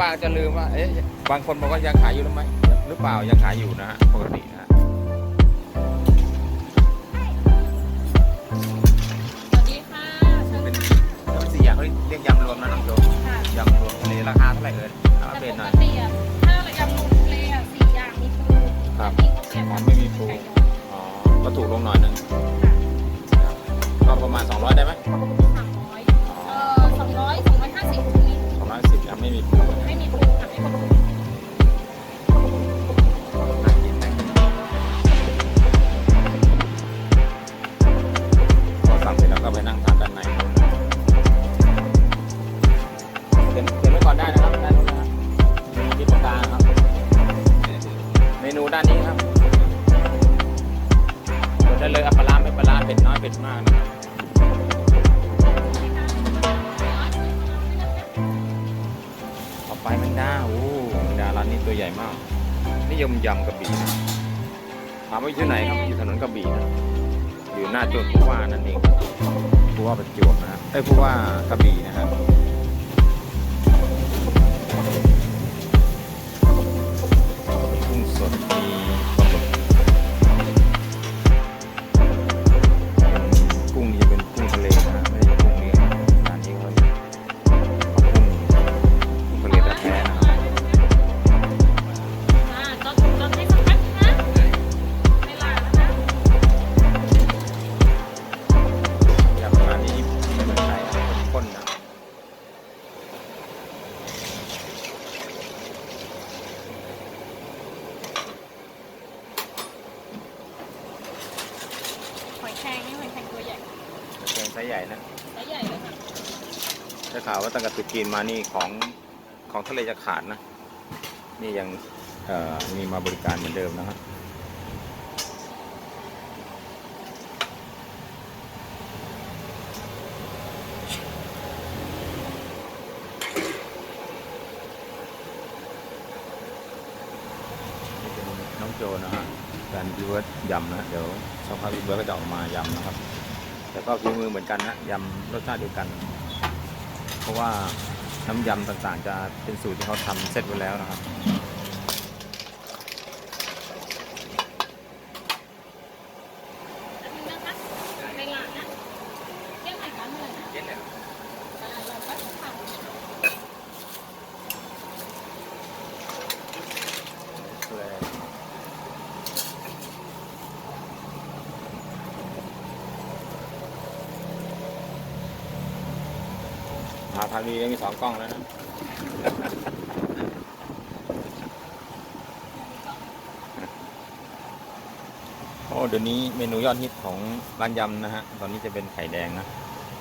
บ้างจะลืมว่า เอ๊ะ บางคนบอกว่ายังขายอยู่หรือไม่หรือเปล่ายังขายอยู่นะฮะ เลยอัปลาไม่ปลาเผ็ดน้อยเผ็ดมากนะครับต่อไปแมงดาโอ้แมงดาร้านนี้ตัวใหญ่มาก นิยมยำกระบี่นะถามว่าอยู่ไหนครับ อยู่ถนนกระบี่นะอยู่หน้าจวนผู้ว่านั่นเองผู้ว่าประจวบนะฮะเอ้ผู้ว่ากระบี่นะครับ ว่าตั้งแต่ตุจีนมานี่ของของทะเลจะขาดนะ นี่ยังมีมาบริการเหมือนเดิมนะครับน้องโจนะฮะการรีเวิร์สยำนะเดี๋ยวสักพักรีเวิร์สก็จะออกมายำนะครับ แต่ก็ฝีมือเหมือนกันนะยำรสชาติเดียวกัน เพราะว่าน้ำยำต่างๆ จะเป็นสูตรที่เขาทำเสร็จไว้แล้วนะครับ อันนี้นะคะเวลานะเที่ยงไหนคะเมื่อไหร่นะ เย็นเลย อ่าเราก็ทำ หาทางดีมี สองกล้องแล้วนะโอ้เดี๋ยวนี้เมนูยอดฮิตของร้านยำนะฮะ ตอนนี้จะเป็นไข่แดงนะ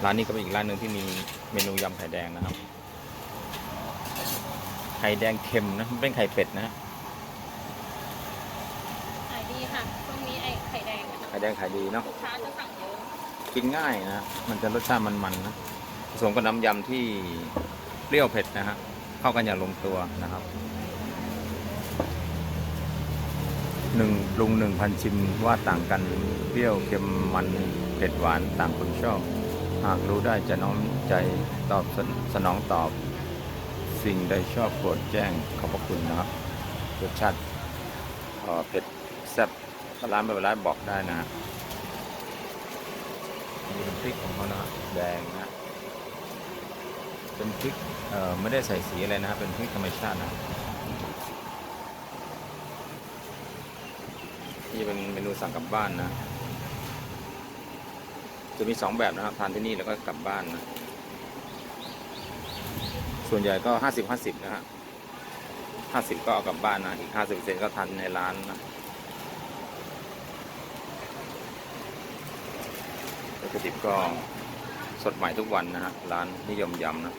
ร้านนี้ก็เป็นอีกร้านหนึ่งที่มีเมนูยำไข่แดงนะครับ ไข่แดงเค็มนะ มันเป็นไข่เป็ดนะฮะขายดีค่ะช่วงนี้ไอ้ไข่แดงอะไข่แดงขายดีเนาะลูกค้าจะสั่งเยอะ กินง่ายนะ มันจะรสชาติมันๆนะ ผสมกับน้ำยำที่เปรี้ยวเผ็ดนะฮะเข้ากันอย่างลงตัวนะครับหนึ่งปรุงหนึ่งพันชิมว่าต่างกันเปรี้ยวเค็มมันเผ็ดหวานต่างคนชอบ หากรู้ได้จะน้อมใจตอบสนสนองตอบ สิ่งใดชอบโปรดแจ้งขอบพระคุณนะครับรสชาติเผ็ดแซ่บร้านแบบร้านบอกได้นะฮะนี่เป็นพริกของเขานะแดงนะ เป็นพริกไม่ได้ใส่สีอะไรนะเป็นพริกธรรมชาตินะนี่เป็นเมนูสั่งกลับบ้านนะจะมีสองแบบนะครับทานที่นี่แล้วก็กลับบ้านนะส่วนใหญ่ก็ห้าสิบห้าสิบนะฮะห้าสิบก็เอากลับบ้านนะอีกห้าสิบเซนก็ทานในร้านนะวัตถุดิบก็สดใหม่ทุกวันนะฮะร้านนิยมยำนะ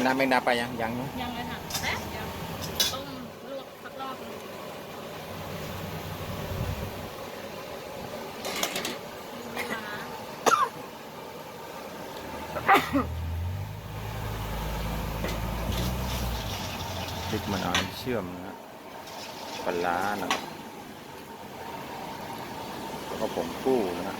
งดาแมงดาไปยังยังนะยังเลยค่ะแป๊บเดียวต้มลวกสักรอบหนึ่งมีเวลาพริกมะนาวเชื่อมนะฮะปลาร้านะครับแล้วก็ผงกู้นะฮะ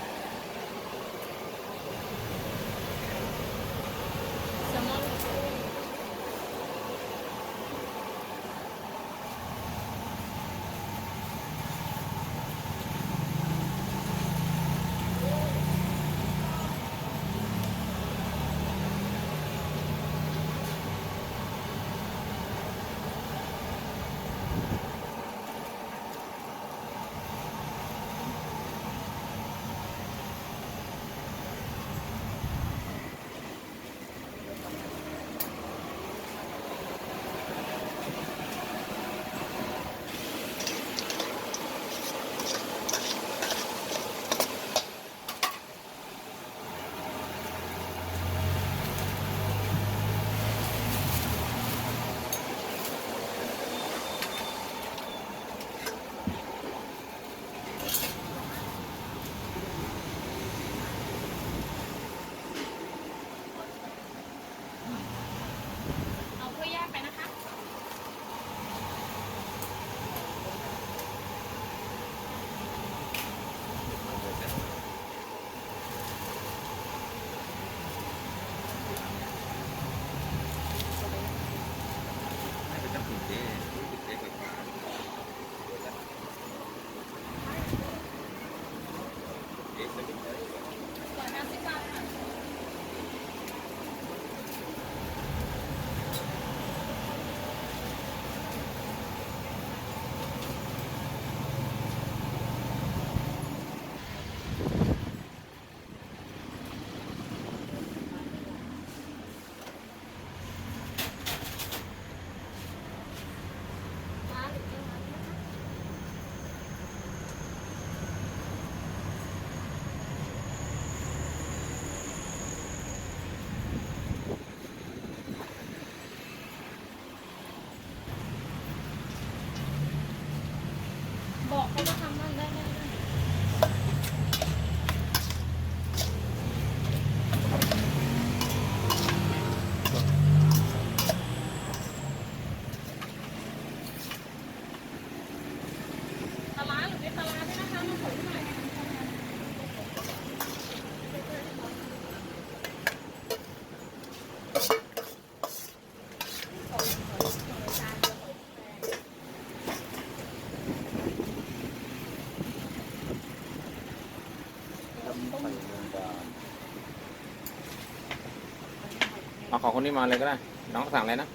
เอาของคนนี้มาเลยก็ได้ น้องสั่งอะไรนะ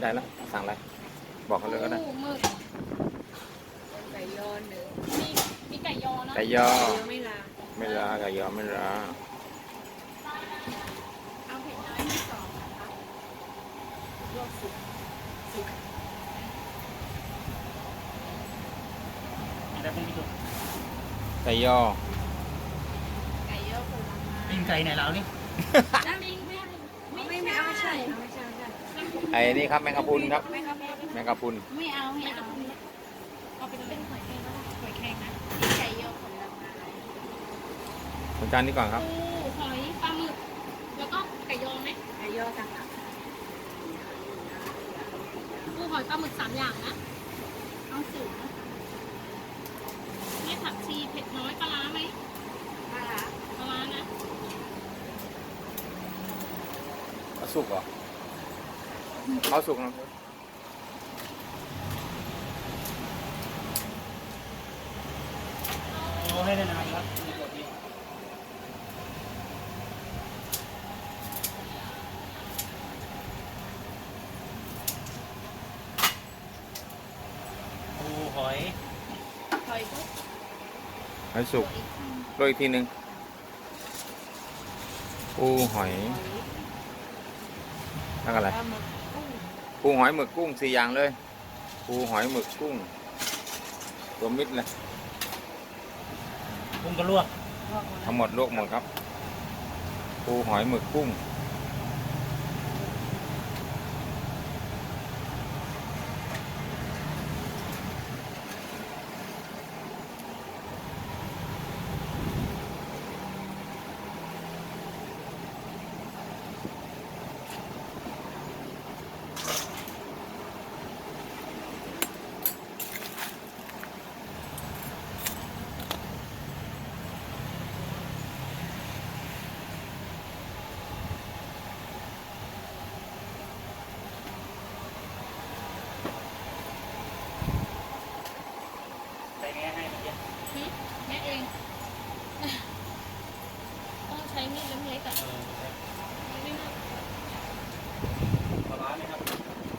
ได้แล้ว สั่งอะไร บอกเขาเลยก็ได้ หมึกไก่ยอหนึ่งมีมีไก่ยอเนาะไก่ยอไม่ลาไม่ลาไก่ยอไม่ลาเอาเผ็ดน้อยที่สองนะคะลวกสุกสุกไก่ยอไก่ยอผลไม้ปิ้งไก่ไหนเรานี่น้ำลิงไม่ไม่ไม่เอาไม่ใช่เอาไม่ใช่ไม่ใช่ไอ อ้ นี่ครับแมงกะพรุนครับไม่ครับ แมงกะพรุนไม่เอาไม่เอาเอาเป็นเป็นหอยแครงก็ได้หอยแครงนะไก่เยอะของเรามาคุณจานนี้ก่อนครับปูหอยปลาหมึกแล้วก็ไก่ยอไหมไก่เยอะต่างหากปูหอยปลาหมึกสามอย่างนะเอาสูงนะนี่ผักชีเผ็ดน้อยปลาร้าไหมปลาร้าปลาร้านะเอาสุกเหรอ เอาสุกนะเอาให้นานครับมีตัวนี้ปูหอยหอยก็ให้สุกโรยอีกทีหนึ่งปูหอยแล้วก็อะไร ปลาหมึก ปูหอยหมึกกุ้งสี่อย่างเลยปูหอยหมึกกุ้งรวมมิตรเลยกุ้งกระลวกลวกหมดทั้งหมดลวกหมดครับปูหอยหมึกกุ้ง ใส่แง่ให้เมื่อกี้ หึแม่เอง ต้องใช้มีดเล็กๆอะ เออ ไม่น่า ปลาร้าไหมครับ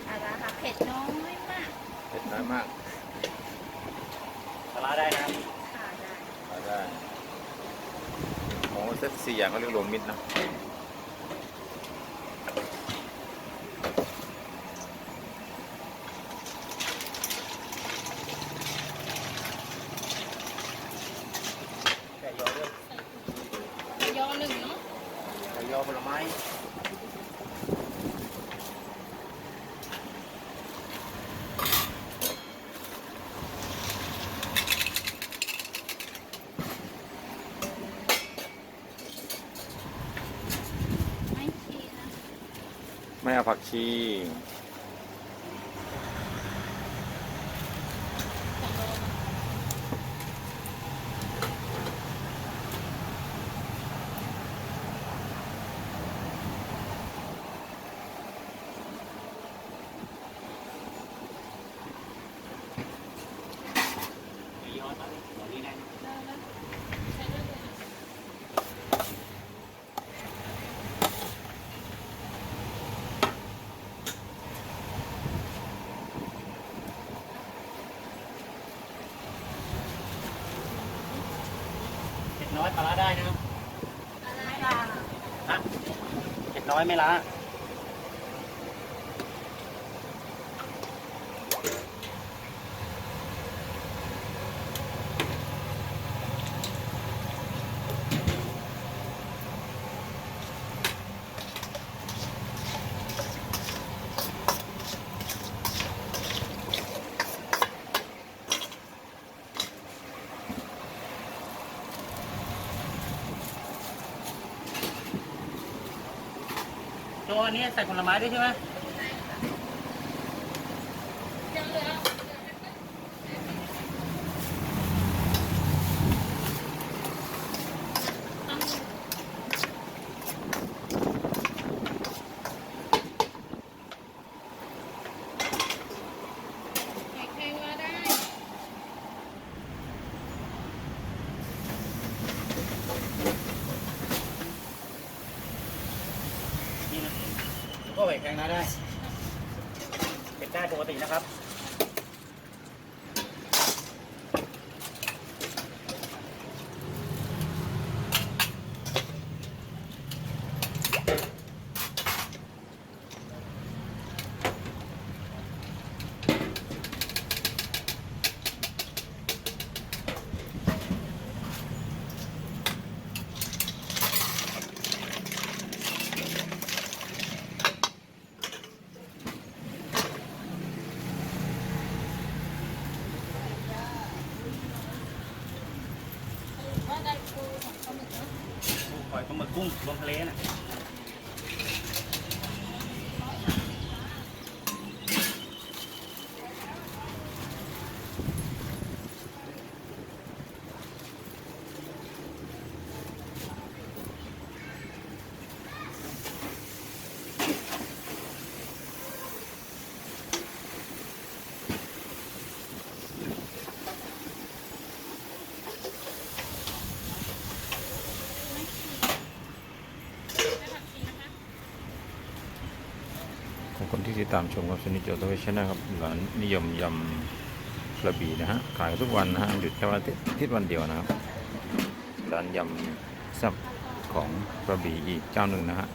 ปลาร้าค่ะเผ็ดน้อยมาก เผ็ดน้อยมาก ปลาร้าได้นะครับ ค่ะได้ เอาได้โอย่างเขาเรียกรวมมิตรนะ ไก่ยอด้วย ใส่ถุงยอหนึ่งเนาะ ไก่ยอผลไม้ ไม่ชีนะ ไม่เอาผักชี สองโลนะ ไก่ยอตอนนี้ตอนนี้ได้ ได้แล้วใช้ได้เลยนะ เผ็ด น้อยปลาร้าได้นะครับไม่ลาฮะเผ็ดน้อยไม่ล้า อันนี้ใส่ผลไม้ด้วยใช่ไหม ยังเหลือตั้งไข่แข็งมาได้ นี่นะก็ไหว แข็งนาได้ เป็ดได้ปกตินะครับ หมึกกุ้งทะเลน่ะ ที่ตามชมครับสนิทโจทวิชนะครับร้านนิยมยำกระบี่นะฮะขายทุกวันนะฮะหยุดแค่วันอาทิตย์อาทิตย์วันเดียวนะครับร้านยำแซ่บของกระบี่อีกเจ้าหนึ่งนะฮะ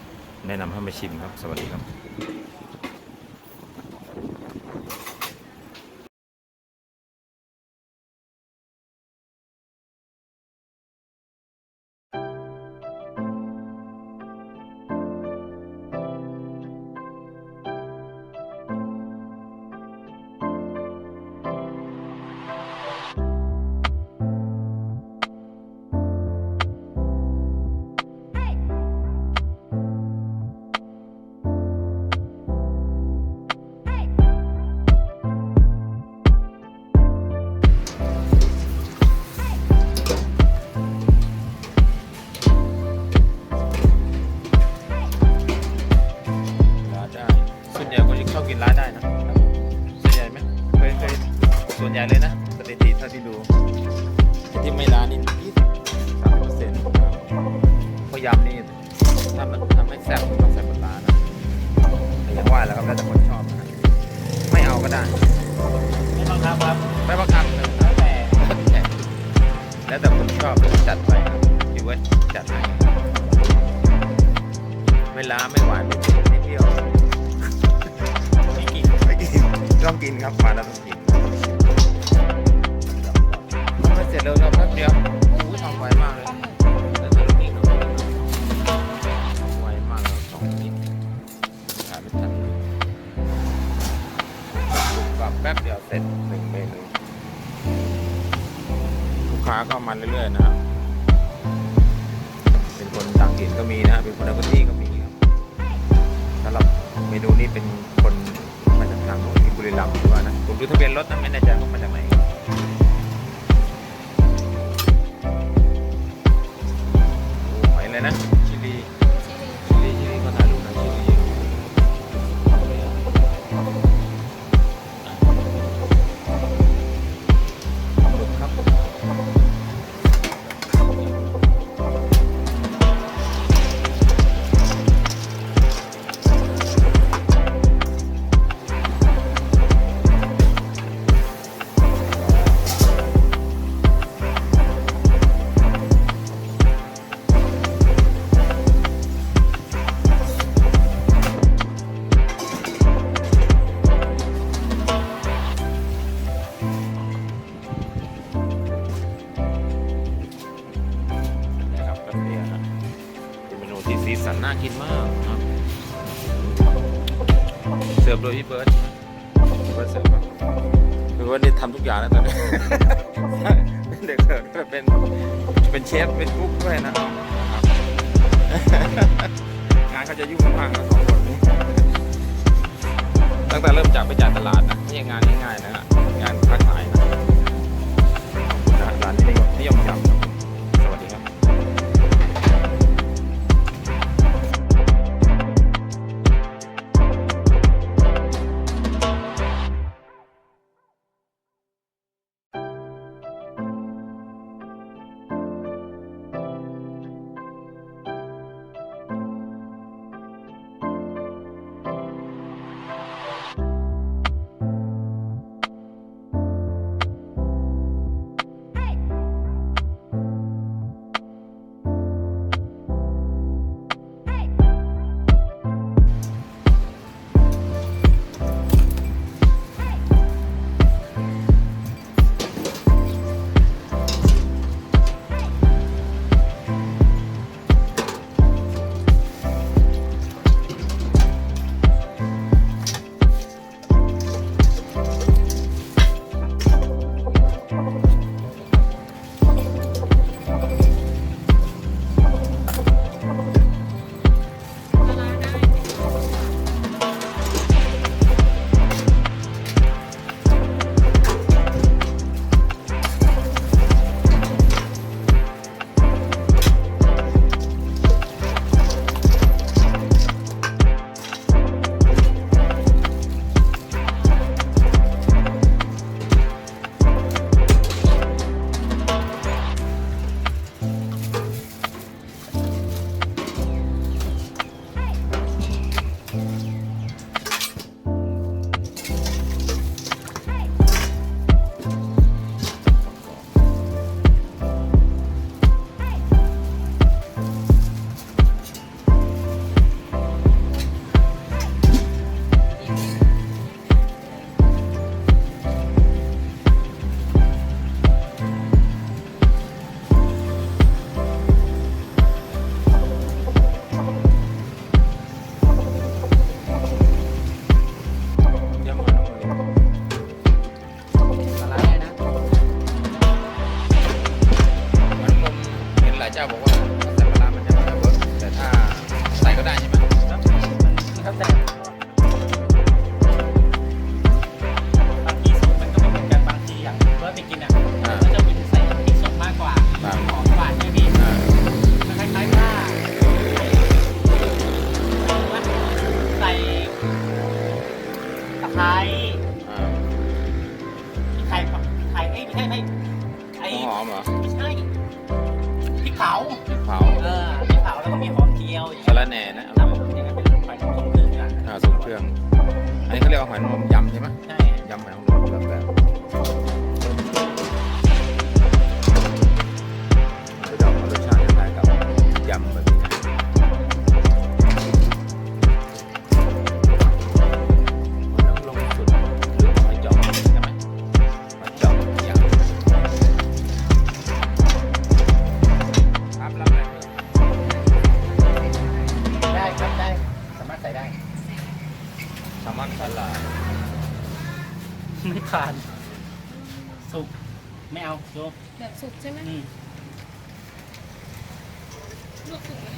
แนะนำให้มาชิมครับสวัสดีครับ แล้วแต่คนชอบจัดไปครับพี่เว้ยจัดให้เวลาไม่หวานไม่เผ็ดไม่เปรี้ยวไม่กินไม่กินต้องกินครับมาแล้วต้องกินไม่เสร็จเร็วนะแป๊บเดียวโอ้โหทำไวมากเลยแล้วจะลูกอีกเนอะไวมากแล้วสองนาทีขายไม่ทันกับแป๊บเดียวเสร็จหนึ่งเมนู ลูกค้าก็มาเรื่อยๆนะครับ เป็นคนต่างถิ่นก็มีนะเป็นคนในพื้นที่ก็มีครับสำหรับเมนูนี้เป็นคนมาจากทางที่บุรีรัมย์หรือว่านะผมดูทะเบียนรถนะไม่แน่ใจว่ามาจากไหนโอ้หอยเลยนะีสีสันน่ากินมากครับเสิร์ฟโดยพี่เบิร์ดพี่เบิร์ดเสิร์ฟครับพี่เบิร์ดนี่ทำทุกอย่างแล้วตอนนี้เป็นเด็กเสิร์ฟด้วยเป็นเป็นเชฟเป็นกุ๊กด้วยนะงานเขาจะยุ่งมากนะสองคนนี้ตั้งแต่เริ่มจากไปจ่ายตลาดนะไม่ใช่งานง่ายๆนะฮะงานค้าขายนะขอบคุณนะร้านนี้นิยมยำ ใส่ได้แซลมอนสลาดไม่ผ่าน สุก ไม่เอาโยมแบบสุกใช่ไหมลวกสุกไหม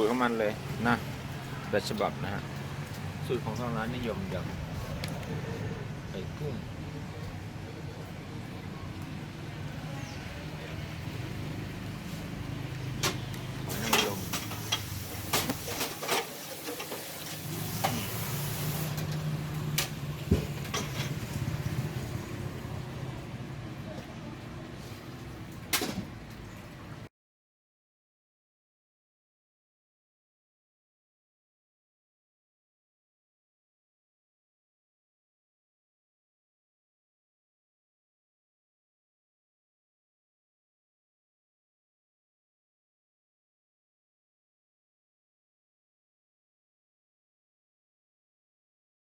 สูตรของมันเลยนะแบบฉบับนะฮะสูตรของทางร้านนิยมยำไอ้กุ้ง